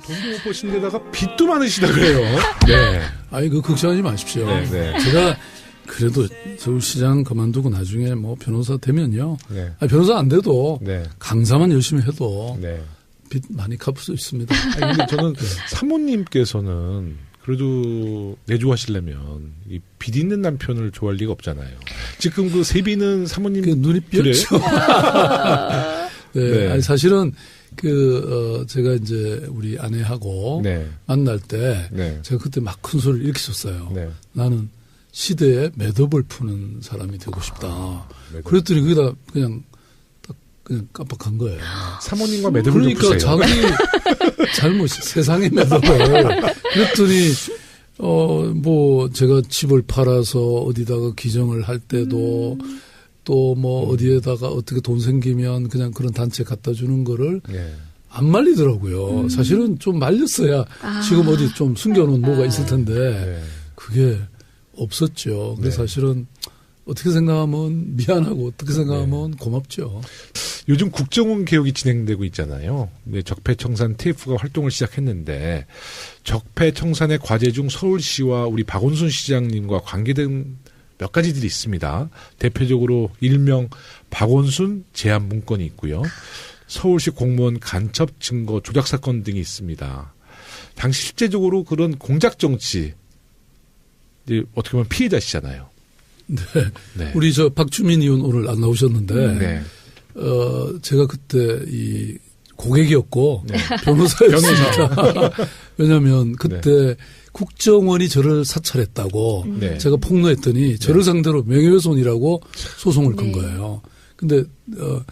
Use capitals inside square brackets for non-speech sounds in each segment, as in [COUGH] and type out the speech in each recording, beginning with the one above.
돈도 못 버신 데다가 빚도 많으시다 그래요. 네. 아니 그 걱정하지 마십시오. 네, 네. 제가 그래도 서울시장 그만두고 나중에 뭐 변호사 되면요. 네. 아니, 변호사 안 돼도 네. 강사만 열심히 해도 네. 빚 많이 갚을 수 있습니다. 아니, 근데 저는 사모님께서는 그래도 내조하시려면 이빚 있는 남편을 좋아할 리가 없잖아요. 지금 그 세비는 사모님 그 눈이 그래? 삐었죠. [LAUGHS] 네. 네. 아니 사실은 그 어, 제가 이제 우리 아내하고 네. 만날 때 네. 제가 그때 막 큰 소리를 이렇게 쳤어요. 네. 나는 시대에 매듭을 푸는 사람이 되고 싶다. 매듭. 그랬더니 거기다 그냥 딱 그냥 깜빡한 거예요. 사모님과 매듭을 좀 그러니까. 자기 [LAUGHS] 잘못 세상의 매듭을 그랬더니 어 뭐 제가 집을 팔아서 어디다가 기증을 할 때도 또 뭐 어디에다가 어떻게 돈 생기면 그냥 그런 단체 갖다 주는 거를 네. 안 말리더라고요. 사실은 좀 말렸어야 아. 지금 어디 좀 숨겨놓은 뭐가 있을 텐데 네. 그게 없었죠. 근데 네. 사실은 어떻게 생각하면 미안하고 어떻게 생각하면 고맙죠. 요즘 국정원 개혁이 진행되고 있잖아요. 네, 적폐청산 TF가 활동을 시작했는데 적폐청산의 과제 중 서울시와 우리 박원순 시장님과 관계된 몇 가지들이 있습니다. 대표적으로 일명 박원순 제한 문건이 있고요. 서울시 공무원 간첩 증거 조작 사건 등이 있습니다. 당시 실제적으로 그런 공작 정치 이제 어떻게 보면 피해자시잖아요. 네. 네. 우리 저 박주민 의원 오늘 안 나오셨는데 네. 어 제가 그때 이 고객이었고 네. 변호사였으니까 [LAUGHS] 왜냐하면 그때 국정원이 저를 사찰했다고 네. 제가 폭로했더니 저를 상대로 명예훼손이라고 소송을 건 네. 거예요. 근데 어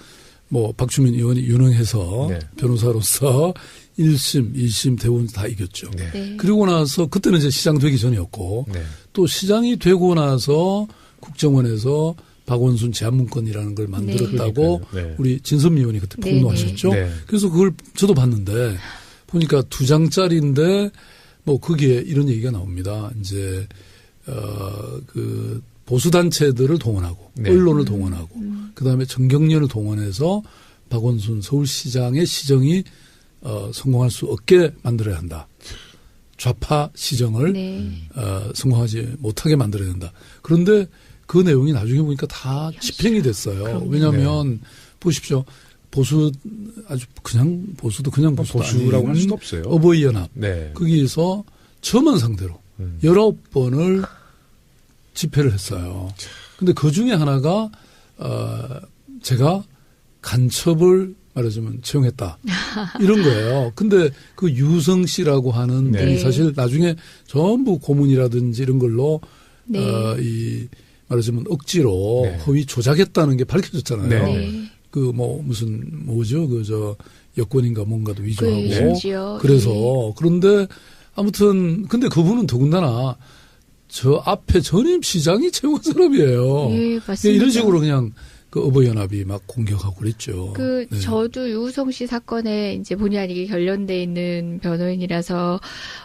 뭐 박주민 의원이 유능해서 네. 변호사로서 1심, 2심 대부분 다 이겼죠. 네. 네. 그리고 나서 그때는 이제 시장 되기 전이었고 네. 또 시장이 되고 나서 국정원에서 박원순 제한문건이라는 걸 만들었다고. 네. 우리 진선미 의원이 그때 네, 폭로하셨죠. 네. 그래서 그걸 저도 봤는데 보니까 두 장짜리인데 뭐 거기에 이런 얘기가 나옵니다. 이제 어그 보수 단체들을 동원하고 네. 언론을 동원하고 그다음에 정경련을 동원해서 박원순 서울시장의 시정이 어 성공할 수 없게 만들어야 한다. 좌파 시정을 네. 어, 성공하지 못하게 만들어야 된다. 그런데 그 내용이 나중에 보니까 다 집행이 됐어요. 왜냐하면 보십시오. 보수 아주 그냥 보수도 그냥 보수도 보수라고 할 수도 없어요. 어버이 연합 네. 거기에서 저만 상대로 음. 열아홉 번을 집회를 했어요. 근데 그 중에 하나가 어 제가 간첩을 말하자면 채용했다 [LAUGHS] 이런 거예요. 근데 그 유성 씨라고 하는 네. 분이 사실 나중에 전부 고문이라든지 이런 걸로 네. 어이 말하자면 억지로 네. 허위 조작했다는 게 밝혀졌잖아요. 네. 네. 그뭐 무슨 뭐죠 그 저 여권인가 뭔가도 위조하고 그 심지어 그래서 네. 그런데 아무튼 근데 그분은 더군다나 저 앞에 전임 시장이 채용한 사람이에요. 예, 맞습니다. 이런 식으로 그냥 그 어버이연합이 막 공격하고 그랬죠. 그 네. 저도 유우성 씨 사건에 이제 본의 아니게 관련돼 있는 변호인이라서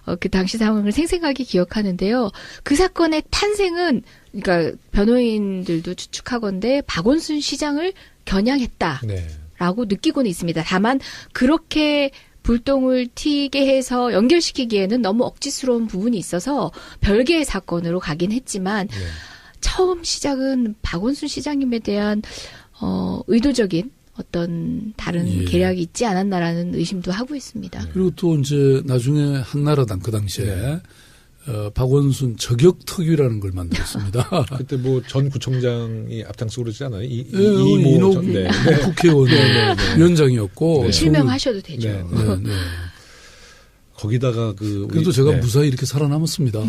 어, 그 당시 상황을 생생하게 기억하는데요. 그 사건의 탄생은 그러니까 변호인들도 추측하건대 박원순 시장을 겨냥했다라고 네. 느끼고는 있습니다. 다만 그렇게 불똥을 튀게 해서 연결시키기에는 너무 억지스러운 부분이 있어서 별개의 사건으로 가긴 했지만 네. 처음 시작은 박원순 시장님에 대한 어, 의도적인 어떤 다른 예. 계략이 있지 않았나라는 의심도 하고 있습니다. 그리고 또 이제 나중에 한나라당 그 당시에 네. 어, 박원순 저격 특위라는 걸 만들었습니다. [LAUGHS] 그때 뭐 전 구청장이 앞장서 그러지 않아요? 이, 이, 예, 이모 전, 네. [LAUGHS] 국회의원 위원장이었고 네. 실명하셔도 되죠. 네, 네, 네. 거기다가 그 그래도 제가 네. 무사히 이렇게 살아남았습니다.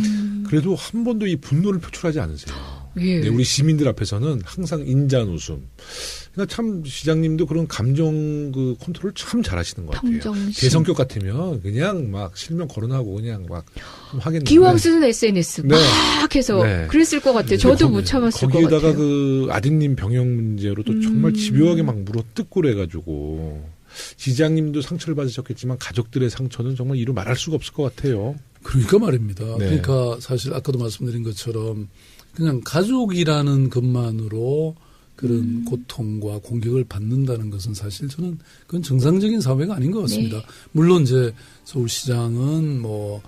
그래도 한 번도 이 분노를 표출하지 않으세요. 예. 네, 우리 시민들 앞에서는 항상 인자한 웃음. 그러니까 참 시장님도 그런 감정 그 컨트롤 참 잘하시는 것 같아요. 평정심. 제 성격 같으면 그냥 막 실명 거론하고 그냥 막좀 하겠는데. 기왕 쓰는 SNS 네. 막 해서 네. 그랬을 것 같아요. 저도 못 참았을 것 거기에다가 같아요. 그 아드님 병영 문제로 또 정말 음. 집요하게 막 물어뜯고 그래가지고 시장님도 상처를 받으셨겠지만 가족들의 상처는 정말 이루 말할 수가 없을 것 같아요. 그러니까 말입니다. 네. 그러니까 사실 아까도 말씀드린 것처럼 그냥 가족이라는 것만으로 그런 음. 고통과 공격을 받는다는 것은 사실 저는 그건 정상적인 사회가 아닌 것 같습니다. 네. 물론 이제 서울시장은 뭐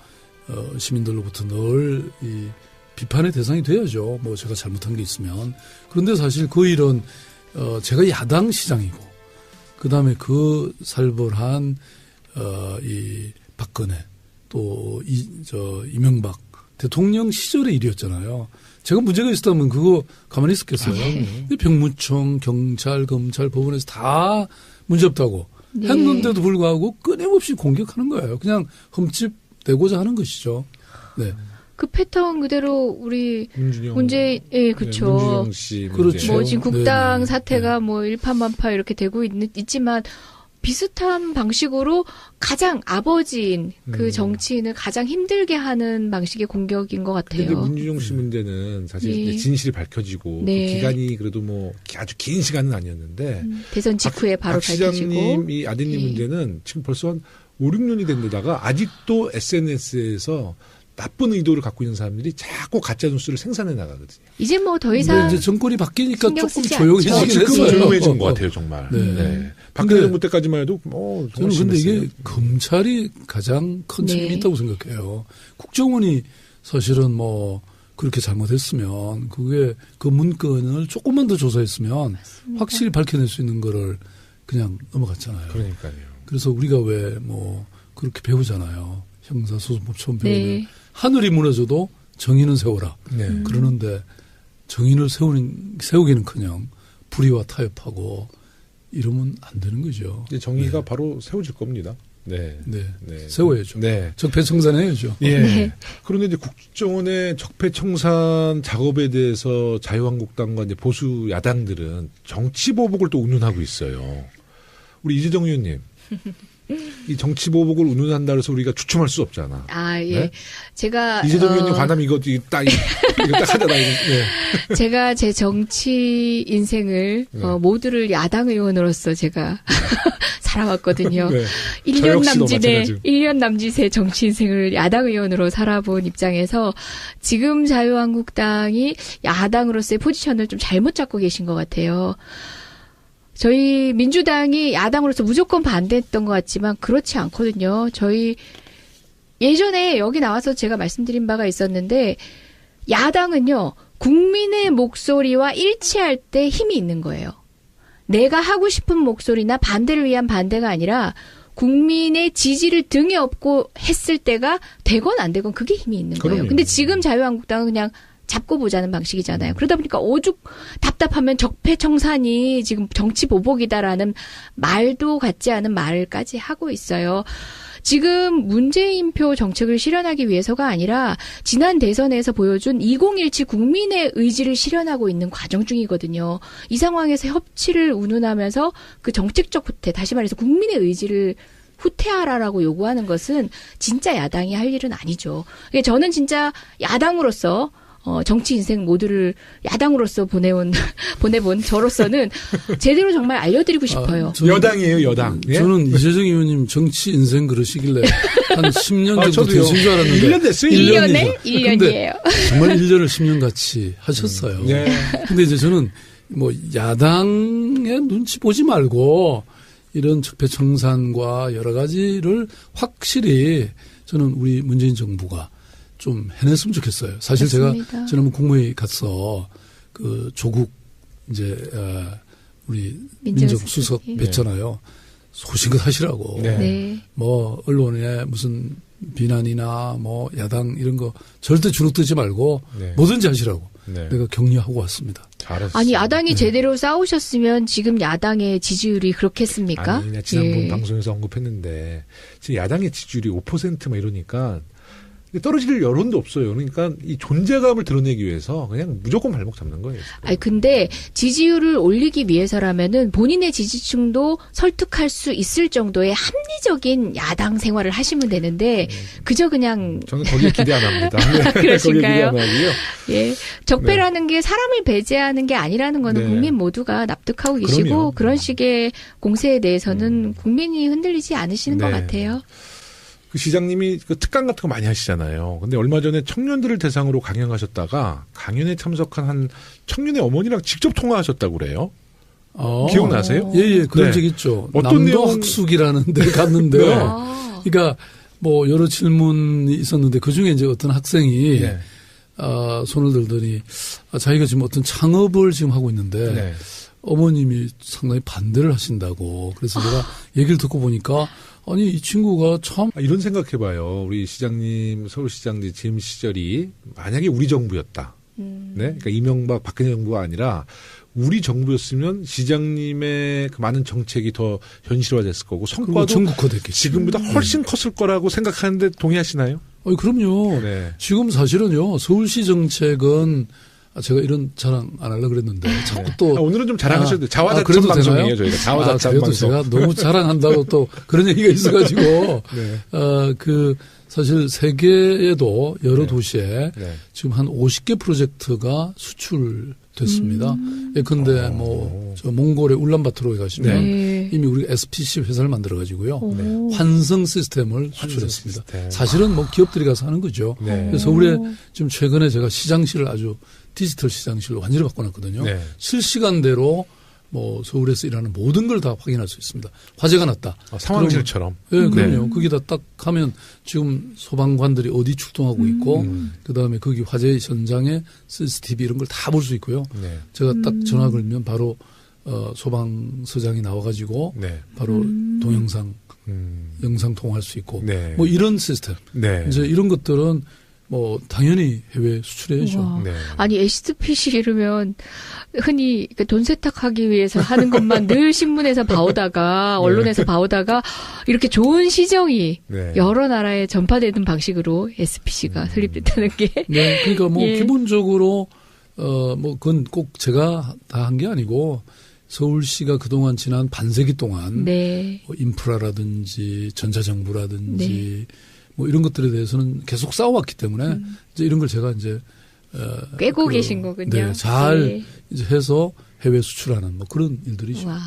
어, 시민들로부터 늘 이 비판의 대상이 돼야죠. 뭐 제가 잘못한 게 있으면 그런데 사실 그 일은 어, 제가 야당 시장이고 그 다음에 그 살벌한 어, 이 박근혜 또 이 저 이명박 대통령 시절의 일이었잖아요. 제가 문제가 있었다면 그거 가만히 있었겠어요. 근데 병무청, 경찰, 검찰, 법원에서 다 문제 없다고 네. 했는데도 불구하고 끊임없이 공격하는 거예요. 그냥 흠집내고자 하는 것이죠. 네. 그 패턴 그대로 우리 문준영 문제 예 네, 그렇죠. 문준영 씨 문제. 그렇죠. 뭐 지금 국당 네네. 사태가 뭐 일파만파 이렇게 되고 있, 있지만 비슷한 방식으로 가장 아버지인 그 음. 정치인을 가장 힘들게 하는 방식의 공격인 것 근데 같아요. 문준용 씨 문제는 사실 예. 진실이 밝혀지고 네. 그 기간이 그래도 뭐 아주 긴 시간은 아니었는데 음, 대선 직후에 바로 박 밝혀지고 이 아드님 예. 문제는 지금 벌써 한 5, 6년이 된 데다가 아직도 SNS에서 나쁜 의도를 갖고 있는 사람들이 자꾸 가짜 뉴스를 생산해 나가거든요. 이제 뭐 더 이상 이제 정권이 바뀌니까 조금 조용해지긴 했어요. 조용해진 것 어, 어. 같아요, 정말. 네. 네. 박근혜 정부 때까지만 해도 어, 정말 저는 근데 심했어요. 이게 검찰이 가장 큰 네. 책임이 있다고 생각해요. 국정원이 사실은 뭐 그렇게 잘못했으면 그게 그 문건을 조금만 더 조사했으면 확실히 밝혀낼 수 있는 거를 그냥 넘어갔잖아요. 그러니까요. 그래서 우리가 왜 뭐 그렇게 배우잖아요. 형사소송법 처음 배우면 네. 하늘이 무너져도 정의는 세워라. 네. 음. 그러는데 정의를 세우는 세우기는커녕 불의와 타협하고 이러면 안 되는 거죠. 이제 정의가 바로 세워질 겁니다. 네. 네. 네. 세워야죠. 네. 적폐청산 해야죠. 예. 네. 그런데 이제 국정원의 적폐청산 작업에 대해서 자유한국당과 이제 보수 야당들은 정치 보복을 또 운운하고 있어요. 우리 이재정 의원님. [LAUGHS] 이 정치 보복을 운운한다 그래서 우리가 추첨할 수 없잖아. 아 예. 네? 제가 이재정 어, 의원님 관하면 이거 이거 딱 이거 딱 하잖아. 이거. 예. [LAUGHS] 제가 제 정치 인생을 네. 어, 모두를 야당 의원으로서 제가 [LAUGHS] 살아왔거든요. 네. 1년 저 역시도 남짓의 마찬가지로. 1년 남짓의 정치 인생을 야당 의원으로 살아본 입장에서 지금 자유한국당이 야당으로서의 포지션을 좀 잘못 잡고 계신 것 같아요. 저희 민주당이 야당으로서 무조건 반대했던 것 같지만 그렇지 않거든요. 저희 예전에 여기 나와서 제가 말씀드린 바가 있었는데 야당은요 국민의 목소리와 일치할 때 힘이 있는 거예요. 내가 하고 싶은 목소리나 반대를 위한 반대가 아니라 국민의 지지를 등에 업고 했을 때가 되건 안 되건 그게 힘이 있는 거예요. 그럼요. 근데 지금 자유한국당은 그냥 잡고 보자는 방식이잖아요. 그러다 보니까 오죽 답답하면 적폐청산이 지금 정치 보복이다라는 말도 같지 않은 말까지 하고 있어요. 지금 문재인표 정책을 실현하기 위해서가 아니라 지난 대선에서 보여준 2017 국민의 의지를 실현하고 있는 과정 중이거든요. 이 상황에서 협치를 운운하면서 그 정책적 후퇴, 다시 말해서 국민의 의지를 후퇴하라라고 요구하는 것은 진짜 야당이 할 일은 아니죠. 그러니까 저는 진짜 야당으로서 어, 정치 인생 모두를 야당으로서 보내온, [LAUGHS] 보내본 저로서는 제대로 정말 알려드리고 싶어요. 아, 저는- 여당이에요, 여당. 예? 저는 이재정 의원님 정치 인생 그러시길래 한 [LAUGHS] 10년 아, 정도 저도요. 되신 줄 알았는데 1년 됐어요, 1년에 1년이죠. 1년이에요. 정말 1년을 10년 같이 하셨어요. 네. 근데 이제 저는 뭐 야당의 눈치 보지 말고 이런 적폐 청산과 여러 가지를 확실히 저는 우리 문재인 정부가 좀 해냈으면 좋겠어요. 사실 맞습니다. 제가 지난번 국무회의 가서 그 조국 이제 어, 우리 민정 수석. 민정수석 예. 뵀잖아요. 소신껏 하시라고. 네. 네. 뭐 언론에 무슨 비난이나 뭐 야당 이런 거 절대 주눅들지 말고 네. 뭐든지 하시라고 네. 내가 격려하고 왔습니다. 잘했어. 아니 야당이 제대로 싸우셨으면 지금 야당의 지지율이 그렇겠습니까? 아니, 지난번 예. 방송에서 언급했는데 지금 야당의 지지율이 5%막 이러니까 떨어질 여론도 없어요. 그러니까 이 존재감을 드러내기 위해서 그냥 무조건 발목 잡는 거예요. 아니 근데 지지율을 올리기 위해서라면은 본인의 지지층도 설득할 수 있을 정도의 합리적인 야당 생활을 하시면 되는데 그저 그냥 저는 거기에 기대 안 합니다. [LAUGHS] 네, 그러신가요? 예 적폐라는 게 사람을 배제하는 게 아니라는 거는 네. 국민 모두가 납득하고 계시고 그럼요. 그런 식의 공세에 대해서는 국민이 흔들리지 않으시는 것 네. 같아요. 그 시장님이 그 특강 같은 거 많이 하시잖아요. 근데 얼마 전에 청년들을 대상으로 강연하셨다가 강연에 참석한 한 청년의 어머니랑 직접 통화하셨다고 그래요. 어. 기억나세요? 예, 예, 그런 네. 적 있죠. 어떤 남도 학숙이라는 데 갔는데요. [LAUGHS] 네. 아. 그러니까 뭐 여러 질문이 있었는데 그 중에 이제 어떤 학생이 네. 아, 손을 들더니 아, 자기가 지금 어떤 창업을 지금 하고 있는데 네. 어머님이 상당히 반대를 하신다고. 그래서 내가 얘기를 듣고 보니까 아니 이 친구가 참 아, 이런 생각해봐요. 우리 시장님, 서울시장 재임 시절이 만약에 우리 정부였다. 음. 네, 그러니까 이명박 박근혜 정부가 아니라 우리 정부였으면 시장님의 그 많은 정책이 더 현실화됐을 거고 성과도 전국화됐겠지. 지금보다 훨씬 컸을 거라고 생각하는데 동의하시나요? 아니 그럼요. 네. 지금 사실은요 서울시 정책은 아, 제가 이런 자랑 안 하려 그랬는데 [LAUGHS] 자꾸 또 아, 오늘은 좀 자랑하셔도. 아, 자화자찬 그래도 방송이에요, 되나요? 저희가. 아, 자화자찬 그래도 방송. 제가 너무 자랑한다고 또 그런 얘기가 있어가지고 [LAUGHS] 네. 어, 그 사실 세계에도 여러 네. 도시에 네. 지금 한 50개 프로젝트가 수출 됐습니다. 음. 예컨대 뭐저 몽골의 울란바토르에 가시면 네. 이미 우리가 SPC 회사를 만들어 가지고요. 오. 환성 시스템을 수출했습니다. 시스템. 사실은 뭐 기업들이 가서 하는 거죠. 네. 그래서 서울에 지금 최근에 제가 시장실을 아주 디지털 시장실로 완전히 바꿔놨거든요. 네. 실시간대로 뭐 서울에서 일하는 모든 걸 다 확인할 수 있습니다. 화재가 났다. 어, 상황실처럼. 예, 그럼요. 네. 거기다 딱 하면 지금 소방관들이 어디 출동하고 있고, 음. 그 다음에 거기 화재 현장에 CCTV 이런 걸 다 볼 수 있고요. 네. 제가 딱 전화 걸면 바로 어, 소방서장이 나와가지고 네. 바로 동영상, 음. 영상 통화할 수 있고, 네. 뭐 이런 시스템. 네. 이제 이런 것들은 뭐 당연히 해외 수출해야죠. 네. 아니 SPC 이러면 흔히 그돈 세탁하기 위해서 하는 것만 [LAUGHS] 늘 신문에서 봐오다가 언론에서 봐오다가 이렇게 좋은 시정이 네. 여러 나라에 전파되는 방식으로 SPC가 설립됐다는 게 [LAUGHS] 네, 그러니까 뭐 예. 기본적으로 어뭐 그건 꼭 제가 다 한 게 아니고 서울시가 그동안 지난 반세기 동안 네. 뭐 인프라라든지 전자정부라든지 네. 뭐 이런 것들에 대해서는 계속 싸워왔기 때문에 이제 이런 걸 제가 이제 어, 음. 꿰고 그, 계신 거군요. 네, 잘 네. 이제 해서 해외 수출하는 뭐 그런 일들이죠. 와.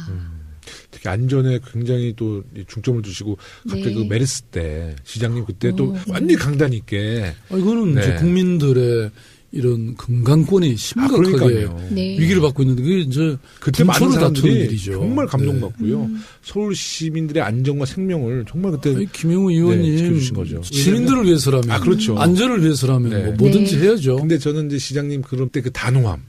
특히 안전에 굉장히 또 중점을 두시고 갑자기 네. 그 메르스 때 시장님 그때 또 오. 완전히 강단 있게 아, 이거는 네. 이제 국민들의 이런 건강권이 아, 심각하게. 네. 위기를 받고 있는데 그게 이제 그때 많은 사람들이 일이죠. 정말 네. 감동받고요. 음. 서울 시민들의 안전과 생명을 정말 그때 아니, 김영우 의원님 네. 시민들을 위해서라면 아, 그렇죠. 안전을 위해서라면 네. 뭐 뭐든지 네. 해야죠. 근데 저는 이제 시장님 그런 때그 단호함,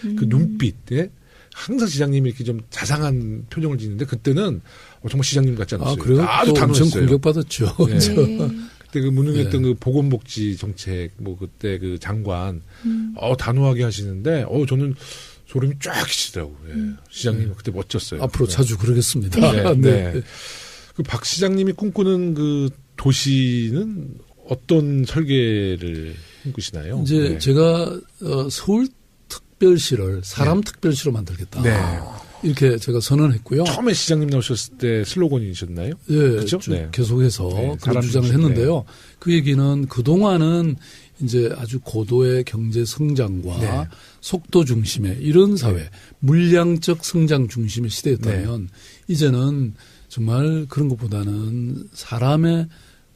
그 음. 눈빛, 예? 항상 시장님이 이렇게 좀 자상한 표정을 짓는데 그때는 어, 정말 시장님 같지 않았어요. 아 그래요? 아주 단호했어요. 공격받았죠. 네. [LAUGHS] 저- 네. 그때 그 무능했던 네. 그 보건복지 정책, 뭐 그때 그 장관, 음. 어 단호하게 하시는데, 어 저는 소름이 쫙 끼치더라고요. 예. 시장님 그때 멋졌어요. 음. 앞으로 네. 자주 그러겠습니다. 네, 네. 그 박 시장님이 꿈꾸는 그 도시는 어떤 설계를 꿈꾸시나요? 이제 네. 제가 어, 서울 특별시를 사람 특별시로 만들겠다. 네. 이렇게 제가 선언했고요. 처음에 시장님 나오셨을 때 슬로건이셨나요? 예, 그렇죠? 쭉 네. 계속해서 네, 그런 주장을 했는데요. 그 얘기는 그 동안은 이제 아주 고도의 경제 성장과 네. 속도 중심의 이런 사회, 물량적 성장 중심의 시대였다면 네. 이제는 정말 그런 것보다는 사람의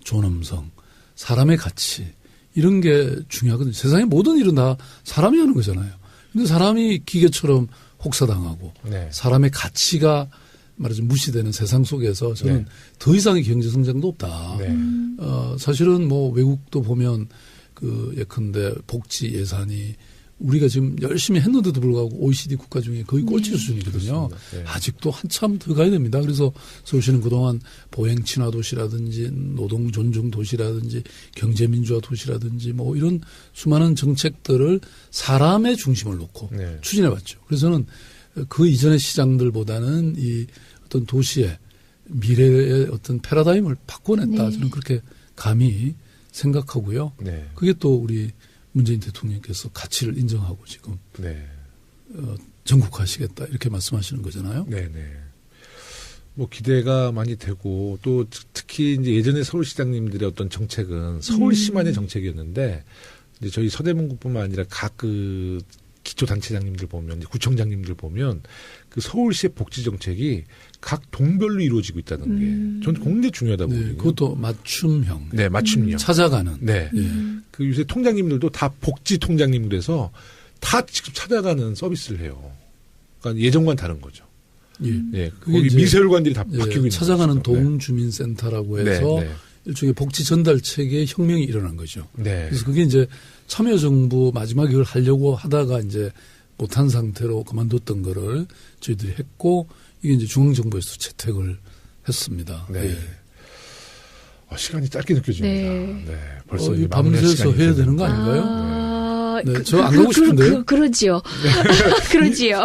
존엄성, 사람의 가치 이런 게 중요하거든요. 세상의 모든 일은 다 사람이 하는 거잖아요. 근데 사람이 기계처럼 혹사당하고 네. 사람의 가치가 말하자면 무시되는 세상 속에서 저는 네. 더 이상의 경제 성장도 없다. 네. 어, 사실은 뭐 외국도 보면 그 예컨대 복지 예산이 우리가 지금 열심히 했는데도 불구하고 OECD 국가 중에 거의 꼴찌 수준이거든요. 그렇습니다. 네. 아직도 한참 더 가야 됩니다. 그래서 서울시는 그동안 보행 친화 도시라든지 노동 존중 도시라든지 경제 민주화 도시라든지 뭐 이런 수많은 정책들을 사람의 중심을 놓고 네. 추진해 왔죠. 그래서는 그 이전의 시장들보다는 이 어떤 도시의 미래의 어떤 패러다임을 바꿔냈다. 네. 저는 그렇게 감히 생각하고요. 네. 그게 또 우리 문재인 대통령께서 가치를 인정하고 지금 네. 어, 전국화하시겠다 이렇게 말씀하시는 거잖아요. 네, 네. 뭐 기대가 많이 되고 또 특- 특히 이제 예전에 서울시장님들의 어떤 정책은 서울시만의 정책이었는데 이제 저희 서대문구뿐만 아니라 각 그 기초단체장님들 보면 구청장님들 보면 그 서울시의 복지 정책이 각 동별로 이루어지고 있다는 음. 게 저는 굉장히 중요하다고 네, 보거든요. 그것도 맞춤형. 네, 맞춤요. 찾아가는. 네. 예. 그 요새 통장님들도 다 복지 통장님들에서 다 직접 찾아가는 서비스를 해요. 그러니까 예전과는 다른 거죠. 예. 예. 그게 거기 미세혈관들이 다 예, 바뀌고 있는 찾아가는 거죠. 네. 동주민센터라고 네, 해서 네. 일종의 복지 전달 체계의 혁명이 일어난 거죠. 네. 그래서 그게 이제 참여정부 마지막에 이걸 하려고 하다가 이제 못한 상태로 그만뒀던 거를 저희들이 했고 이게 이제 중앙정부에서 채택을 했습니다. 네. 예. 어, 시간이 짧게 느껴집니다. 네. 네. 벌써 어, 밤새서 해야. 되는 거 아닌가요? 아, 네, 저안 가고 싶은데요? 그, 그, 지요 [LAUGHS] 그러지요.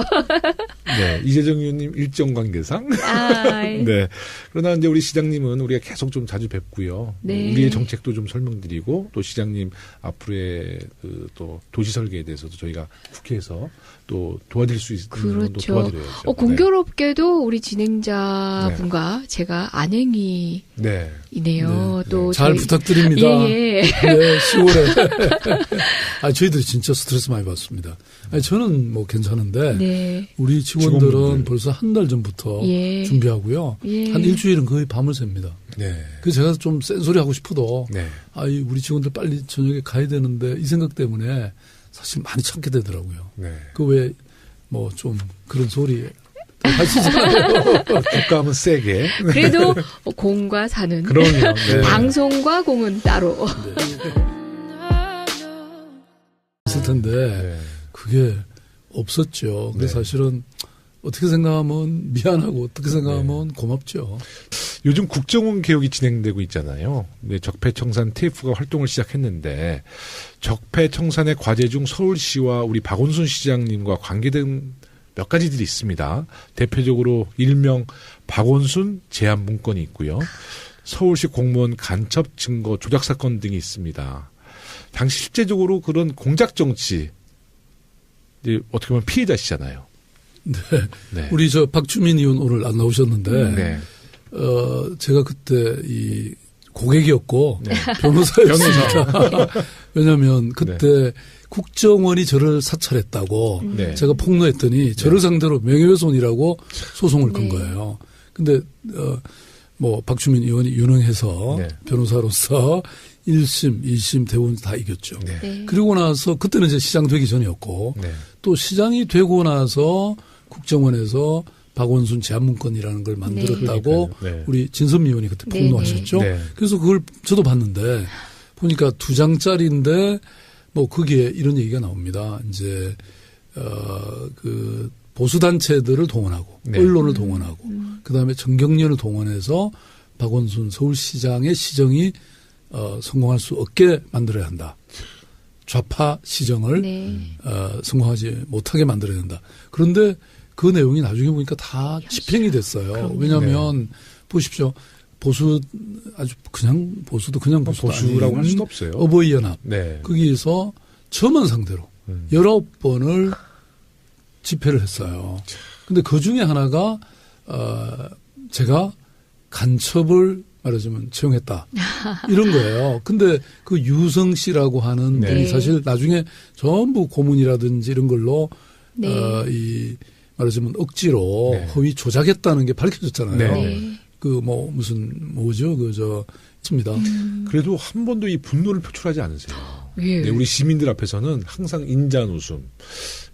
네. 이재정 의원님 일정 관계상. 아, [LAUGHS] 네. 그러나 이제 우리 시장님은 우리가 계속 좀 자주 뵙고요. 네. 우리의 정책도 좀 설명드리고 또 시장님 앞으로의 그 또 도시 설계에 대해서도 저희가 국회에서 또 도와드릴 수 있는 그렇죠. 도와드려야죠. 어, 공교롭게도 우리 진행자분과 제가 안행이이네요. 네. 네. 또잘 저희- 부탁드립니다. 예, 예. 네, 10월에. [LAUGHS] 아, 저희들이 진짜 스트레스 많이 받습니다. 아니, 저는 뭐 괜찮은데 네. 우리 직원들은 직원분들. 벌써 한 달 전부터 예. 준비하고요. 예. 한 일주일은 거의 밤을 샙니다. 네. 그 제가 좀 센 소리 하고 싶어도 네. 아이 우리 직원들 빨리 저녁에 가야 되는데 이 생각 때문에 사실 많이 참게 되더라고요. 네. 그왜 뭐 좀 그런 소리 하시잖아요. [LAUGHS] 국가하면 세게. 그래도 공과 사는 그럼요. 네. 방송과 공은 따로. 있을 텐데 네. 그게 없었죠. 근데 네. 사실은 어떻게 생각하면 미안하고 어떻게 생각하면 고맙죠. 요즘 국정원 개혁이 진행되고 있잖아요. 네, 적폐청산 TF가 활동을 시작했는데 적폐청산의 과제 중 서울시와 우리 박원순 시장님과 관계된 몇 가지들이 있습니다. 대표적으로 일명 박원순 제한 문건이 있고요. 서울시 공무원 간첩 증거 조작 사건 등이 있습니다. 당시 실제적으로 그런 공작 정치 이제 어떻게 보면 피해자시잖아요. 네. 우리 저 박주민 의원 오늘 안 나오셨는데 네. 어 제가 그때 이 고객이었고 네. 변호사였습니다. [LAUGHS] 왜냐하면 그때 국정원이 저를 사찰했다고 네. 제가 폭로했더니 저를 상대로 명예훼손이라고 소송을 건 네. 거예요. 근데 어 뭐 박주민 의원이 유능해서 네. 변호사로서 1심, 2심 대부분 다 이겼죠. 네. 네. 그리고 나서 그때는 이제 시장 되기 전이었고 네. 또 시장이 되고 나서 국정원에서 박원순 제한문건이라는 걸 만들었다고 그러니까요. 네. 우리 진선미 의원이 그때 네네. 폭로하셨죠. 네. 그래서 그걸 저도 봤는데 보니까 두 장짜리인데 뭐 거기에 이런 얘기가 나옵니다. 이제 어그 보수 단체들을 동원하고 네. 언론을 동원하고 그다음에 정경련을 동원해서 박원순 서울시장의 시정이 어 성공할 수 없게 만들어야 한다. 좌파 시정을 네. 어, 성공하지 못하게 만들어야 된다. 그런데 그 내용이 나중에 보니까 다 집행이 됐어요. 그럼요. 왜냐하면 보십시오. 보수 아주 그냥 보수도 그냥 보수도 뭐 보수라고 아닌 할 수도 없어요. 어버이 연합 네. 거기에서 저만 상대로 음. 열아홉 번을 집회를 했어요. 근데 그 중에 하나가 어 제가 간첩을 말하자면 채용했다 이런 거예요. 근데 그 유성 씨라고 하는 네. 분이 사실 나중에 전부 고문이라든지 이런 걸로 네. 어 이 말하자면 억지로 네. 허위 조작했다는 게 밝혀졌잖아요. 네. 네. 그뭐 무슨 뭐죠 그저 있습니다. 음. 그래도 한 번도 이 분노를 표출하지 않으세요. 예. 네, 우리 시민들 앞에서는 항상 인자한 웃음.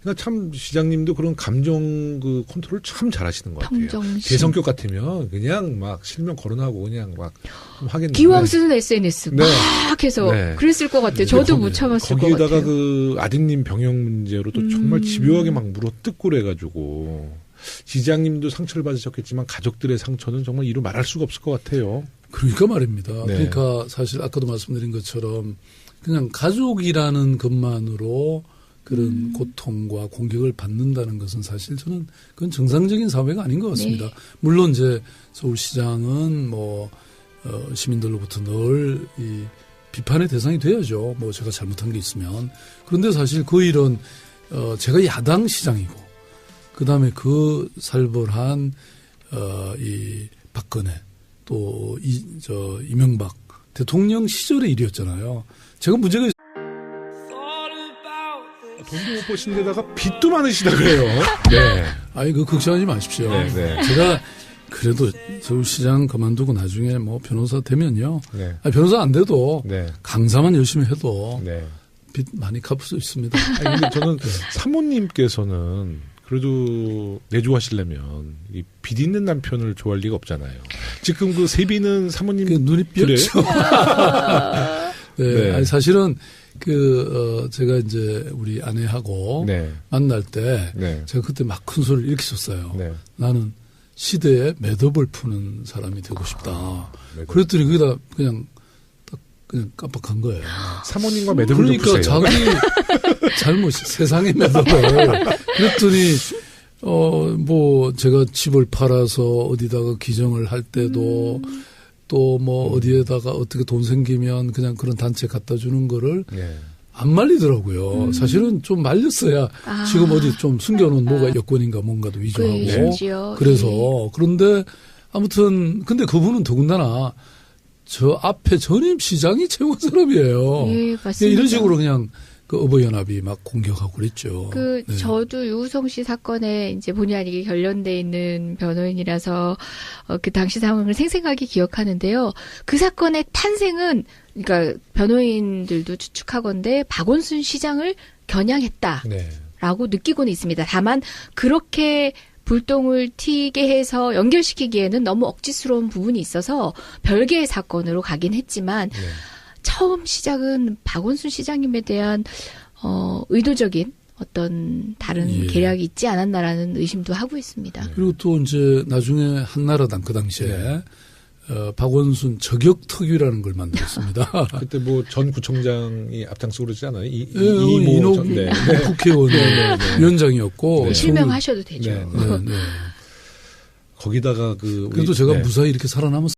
그러니까 참 시장님도 그런 감정 그 컨트롤 참 잘하시는 것 같아요. 평정심. 제 성격 같으면 그냥 막 실명 거론하고 그냥 막좀 하겠는데. 기왕 쓰는 SNS 네. 막 해서 네. 그랬을 것 같아요. 네, 저도 거기- 못 참았을 것 거기에다가 같아요. 그 아드님 병역 문제로도 정말 음. 집요하게 막 물어뜯고 그래가지고 시장님도 상처를 받으셨겠지만 가족들의 상처는 정말 이루 말할 수가 없을 것 같아요. 그러니까 말입니다. 네. 그러니까 사실 아까도 말씀드린 것처럼 그냥 가족이라는 것만으로 그런 음. 고통과 공격을 받는다는 것은 사실 저는 그건 정상적인 사회가 아닌 것 같습니다. 네. 물론 이제 서울시장은 뭐 어, 시민들로부터 늘 이 비판의 대상이 돼야죠. 뭐 제가 잘못한 게 있으면 그런데 사실 그 일은 어, 제가 야당 시장이고 그 다음에 그 살벌한 어, 이 박근혜 또 이 저 이명박 대통령 시절의 일이었잖아요. 제가 문제가 있- 돈도 못 버신 데다가 빚도 많으시다 그래요. [LAUGHS] 네. 아니 그 걱정하지 마십시오. 네, 네. 제가 그래도 서울시장 그만두고 나중에 뭐 변호사 되면요. 네. 아니, 변호사 안 돼도 네. 강사만 열심히 해도 네. 빚 많이 갚을 수 있습니다. 아니, 근데 저는 [LAUGHS] 사모님께서는 그래도 내조하시려면 이빚 있는 남편을 좋아할 리가 없잖아요. 지금 그 세비는 사모님 그 눈이? 삐었죠. [LAUGHS] 네. 네. 아니, 사실은 그, 어, 제가 이제 우리 아내하고 네. 만날 때 네. 제가 그때 막 큰 소리를 이렇게 쳤어요. 네. 나는 시대에 매듭을 푸는 사람이 되고 싶다. 매듭. 그랬더니 거기다 그냥 딱 그냥 깜빡한 거예요. 사모님과 매듭을 좀 그러니까. 자기 [LAUGHS] 잘못 세상의 매듭을 그랬더니 어 뭐 제가 집을 팔아서 어디다가 기증을 할 때도 또 뭐 어디에다가 어떻게 돈 생기면 그냥 그런 단체 갖다 주는 거를 네. 안 말리더라고요. 사실은 좀 말렸어야 아. 지금 어디 좀 숨겨놓은 뭐가 여권인가 뭔가도 위조하고 그 심지어 그래서 예. 그런데 아무튼 근데 그분은 더군다나 저 앞에 전임 시장이 최고 사람이에요. 예, 예, 맞습니다. 이런 식으로 그냥 그 어버이연합이 막 공격하고 그랬죠. 그 네. 저도 유우성 씨 사건에 이제 본의 아니게 관련돼 있는 변호인이라서 어, 그 당시 상황을 생생하게 기억하는데요. 그 사건의 탄생은 그러니까 변호인들도 추측하건대 박원순 시장을 겨냥했다라고 네. 느끼고는 있습니다. 다만 그렇게 불똥을 튀게 해서 연결시키기에는 너무 억지스러운 부분이 있어서 별개의 사건으로 가긴 했지만 네. 처음 시작은 박원순 시장님에 대한 어, 의도적인 어떤 다른 예. 계략이 있지 않았나라는 의심도 하고 있습니다. 그리고 또 이제 나중에 한나라당 그 당시에 네. 어, 박원순 저격 특위라는 걸 만들었습니다. [LAUGHS] 그때 뭐 전 구청장이 앞장서고 그러지 않아요? 이, 예, 어, 이모 전- 네. 국회의원 위원장이었고 네. 실명하셔도 되죠. 네, 네, 네. 거기다가 그 우리- 그래도 제가 네. 무사히 이렇게 살아남았